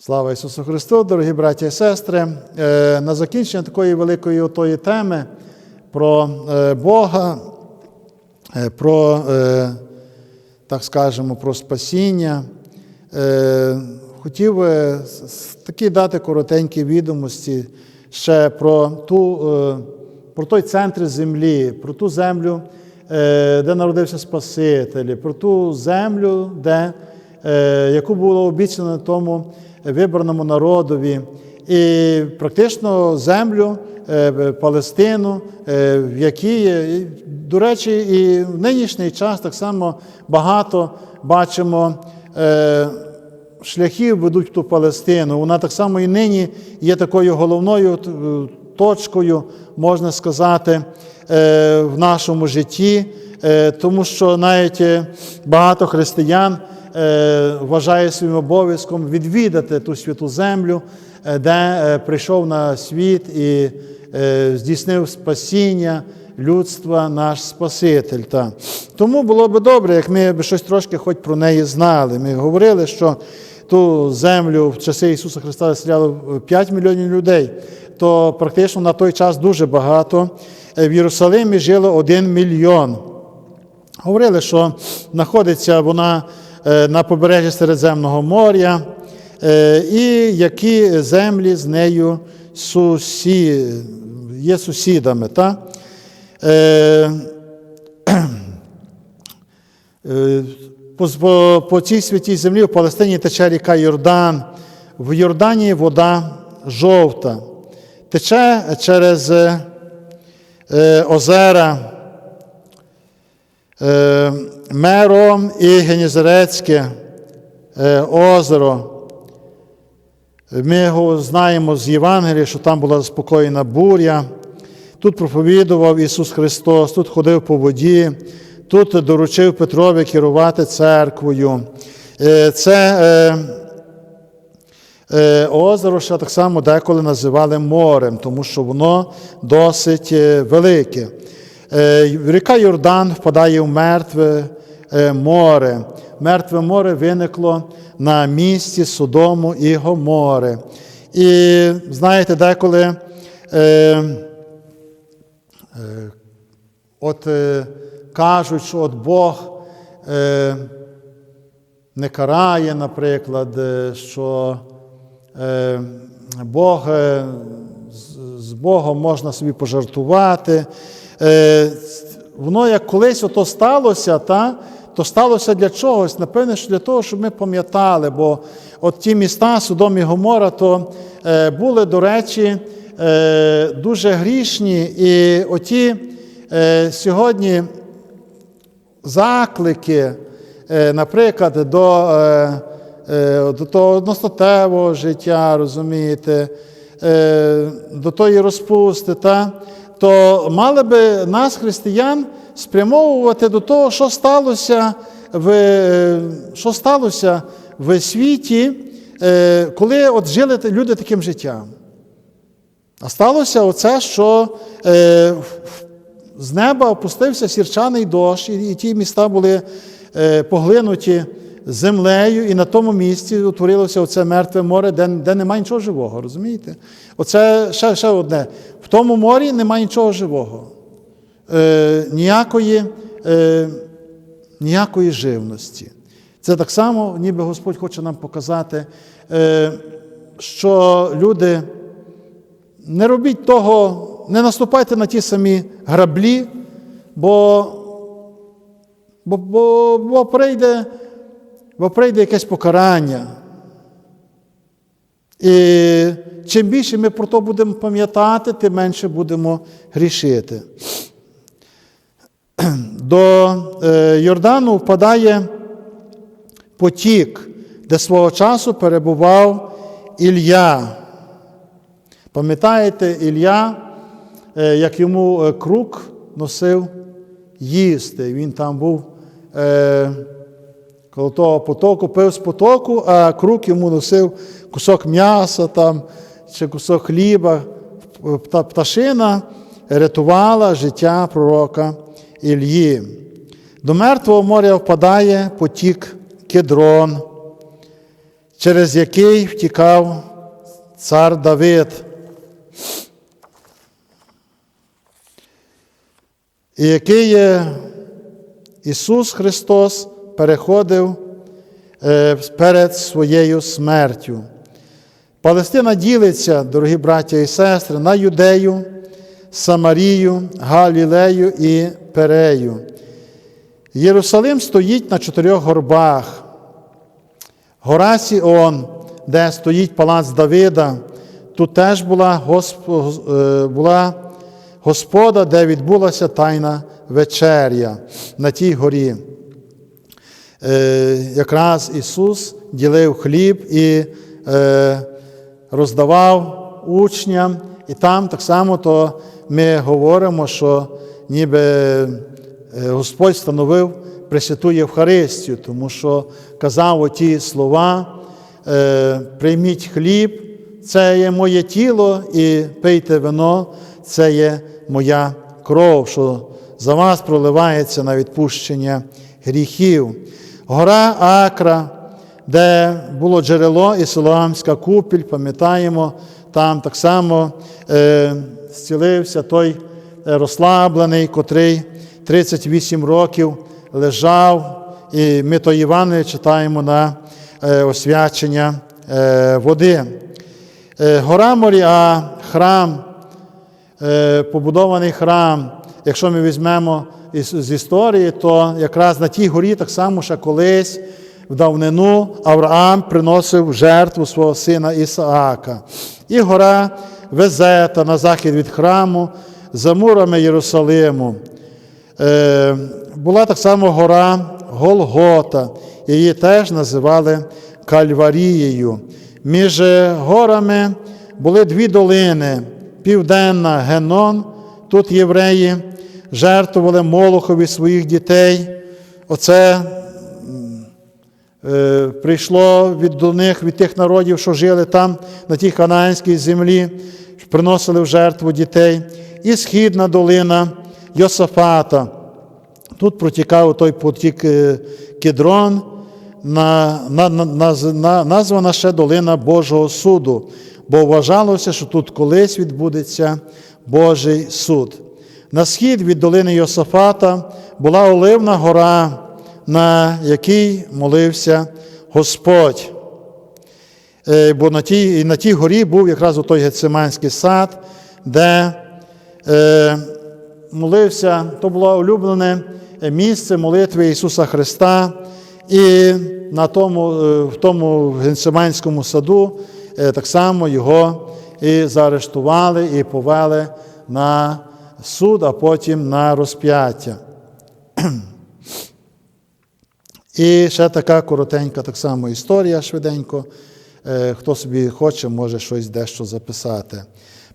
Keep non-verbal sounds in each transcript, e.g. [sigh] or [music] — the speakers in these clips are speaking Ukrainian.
Слава Ісусу Христу, дорогі браті і сестри. Е, На закінчення такої великої отої теми про е, Бога, е, про, так скажемо, про спасіння. Хотів такі дати коротенькі відомості ще про, ту, про той центр землі, про ту землю, де народився Спаситель, про ту землю, де, яку було обіцяно тому вибраному народові, і практично землю е, Палестину, е, в якій, до речі, і в нинішній час так само багато бачимо. е, Шляхів ведуть в ту Палестину. Вона так само і нині є такою головною точкою, можна сказати, в нашому житті, тому що навіть багато християн вважає своїм обов'язком відвідати ту святу землю, е, де е, прийшов на світ і е, здійснив спасіння людства наш Спаситель. Та. Тому було б добре, як ми б щось трошки хоч про неї знали. Ми говорили, що ту землю в часи Ісуса Христа заселяло 5 мільйонів людей, то практично на той час дуже багато. Е, В Єрусалимі жило 1 мільйон. Говорили, що знаходиться вона е, на побережжі Середземного моря, е, і які землі з нею сусі... є сусідами. Та? Е, е, По, цій святій землі в Палестині тече ріка Йордан. В Йордані вода жовта. Тече через е, е, озера е, Мером і Генізерецьке е, озеро. Ми його знаємо з Євангелія, що там була заспокоєна буря. Тут проповідував Ісус Христос, тут ходив по воді, тут доручив Петрові керувати церквою. Е, Це е, е, озеро ще так само деколи називали морем, тому що воно досить е, велике. Е, Ріка Йордан впадає в мертве е, море. Мертве море виникло на місці Содому і Гомори. І знаєте, деколи. Е, Е, От е, кажуть, що от Бог е, не карає, наприклад, е, що е, Бог, е, з- з Богом можна собі пожартувати. Е, воно як колись ото сталося, та, то сталося для чогось, напевне, що для того, щоб ми пам'ятали, бо от ті міста, Содом і Гомора, то е, були, до речі, е, дуже грішні, і оті е, сьогодні заклики, е, наприклад, до, е, е, до того одностатевого життя, розумієте, е, до тої розпусти, та, то мали би нас, християн, спрямовувати до того, що сталося в, е, що сталося в світі, е, коли от жили люди таким життям. А сталося оце, що е, з неба опустився сірчаний дощ, і, ті міста були поглинуті землею, і на тому місці утворилося оце мертве море, де, де немає нічого живого. Розумієте? Оце ще, ще одне. В тому морі немає нічого живого. Е, ніякої, е, ніякої живності. Це так само, ніби Господь хоче нам показати, е, що люди. Не робіть того, не наступайте на ті самі граблі, бо, бо, бо, бо, прийде, бо прийде якесь покарання. І чим більше ми про то будемо пам'ятати, тим менше будемо грішити. [clears throat] До е, Йордану впадає потік, де свого часу перебував Ілля. Пам'ятаєте, Ілля, е, як йому е, круг носив їсти. Він там був коло того потоку, пив з потоку, а круг йому носив кусок м'яса там, чи кусок хліба. Пта- Пташина рятувала життя пророка Ільї. До Мертвого моря впадає потік Кедрон. через який втікав цар Давид. І який е, Ісус Христос переходив е, перед своєю смертю. Палестина ділиться, дорогі браття і сестри, на Юдею, Самарію, Галілею і Перею. Єрусалим стоїть на чотирьох горбах. Гора Сіон, де стоїть палац Давида, тут теж була, госп... е, була Господа, де відбулася Тайна вечеря на тій горі. Е, Якраз Ісус ділив хліб і е, роздавав учням, і там так само то ми говоримо, що ніби е, Господь встановив Пресвяту Євхаристію, тому що казав оті слова, прийміть хліб, це є моє тіло, і пийте вино, це є моя кров, що за вас проливається на відпущення гріхів. Гора Акра, де було джерело і Силоамська купіль, пам'ятаємо, там так само е, зцілився той розслаблений, котрий 38 років лежав, і ми то Іване читаємо на е, освячення е, води. Е, гора Моріа, храм, е, побудований храм. Якщо ми візьмемо із, з історії, то якраз на тій горі так само ще колись в давнину Авраам приносив жертву свого сина Ісаака. І гора Везета на захід від храму, за мурами Єрусалиму. Е, була так само гора Голгота, її теж називали Кальварією. Між горами були дві долини: Південна Генон, тут євреї жертвували Молохові своїх дітей. Оце е, прийшло від до них, від тих народів, що жили там, на тій ханаанській землі, приносили в жертву дітей. І східна долина Йосафата. Тут протікав той потік е, Кедрон, на, на, на, на, названа ще долина Божого суду, бо вважалося, що тут колись відбудеться Божий суд. На схід від долини Йосафата була Оливна гора, на якій молився Господь. Е, Бо на тій, і на тій горі був якраз той Гециманський сад, де е, молився, то було улюблене місце молитви Ісуса Христа. І на тому, е, в тому Генсиманському саду е, так само його і заарештували, і повели на суд, а потім на розп'яття. І ще така коротенька так само історія швиденько. Е, Хто собі хоче, може щось дещо записати.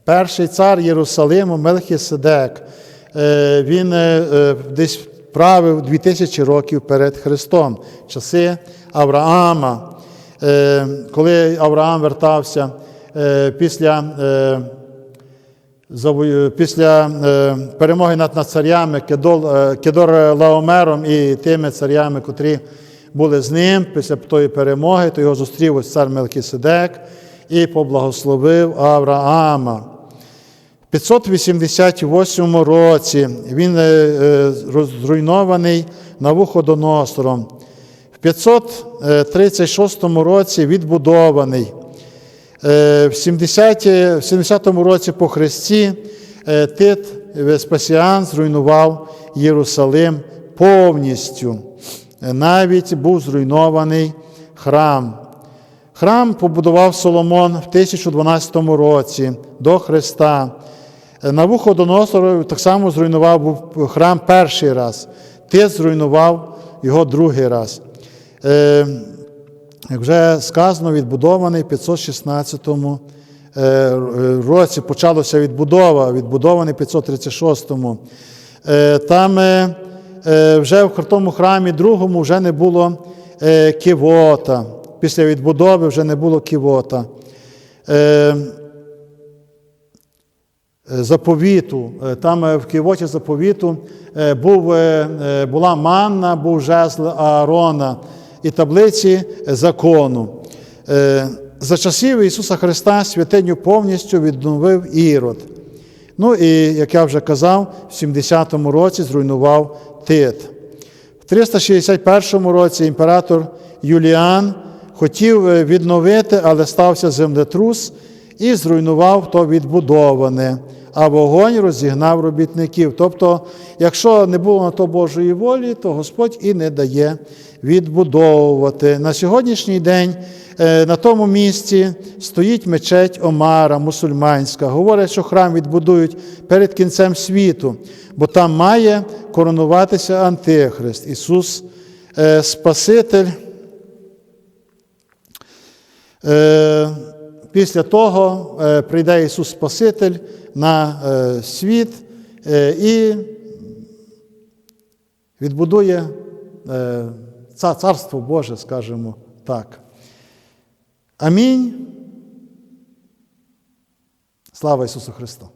Перший цар Єрусалиму Мелхіседек, е, він е, десь правив 2000 років перед Христом, часи Авраама. Коли Авраам вертався після після перемоги над царями Кедор Лаомером і тими царями, котрі були з ним після тої перемоги, то його зустрів ось цар Мелкіседек і поблагословив Авраама. В 588 році він зруйнований Навуходоносором. В 536 році відбудований. В 70 в 70 році по Христі Тит Веспасіан зруйнував Єрусалим повністю. Навіть був зруйнований храм. Храм побудував Соломон в 1012 році до Христа. Навуходоносор так само зруйнував храм перший раз, Тит зруйнував його другий раз. Як вже сказано, відбудований в 516 році почалася відбудова, відбудований в 536-му. Там вже в тому храмі другому вже не було кивота. Після відбудови вже не було кивота. Заповіту. Там в кивоті заповіту був, була манна, був жезл Аарона і таблиці закону. Е, За часів Ісуса Христа святиню повністю відновив Ірод. Ну і, як я вже казав, в 70-му році зруйнував Тит. В 361 році імператор Юліан хотів е, відновити, але стався землетрус і зруйнував то відбудоване, а вогонь розігнав робітників. Тобто, якщо не було на то Божої волі, то Господь і не дає відбудовувати. На сьогоднішній день е, на тому місці стоїть мечеть Омара, мусульманська. Говорять, що храм відбудують перед кінцем світу, бо там має коронуватися Антихрист, Ісус е, Спаситель. Після того е, прийде Ісус Спаситель на е, світ е, і відбудує Царство Боже, скажімо так. Амінь. Слава Ісусу Христу!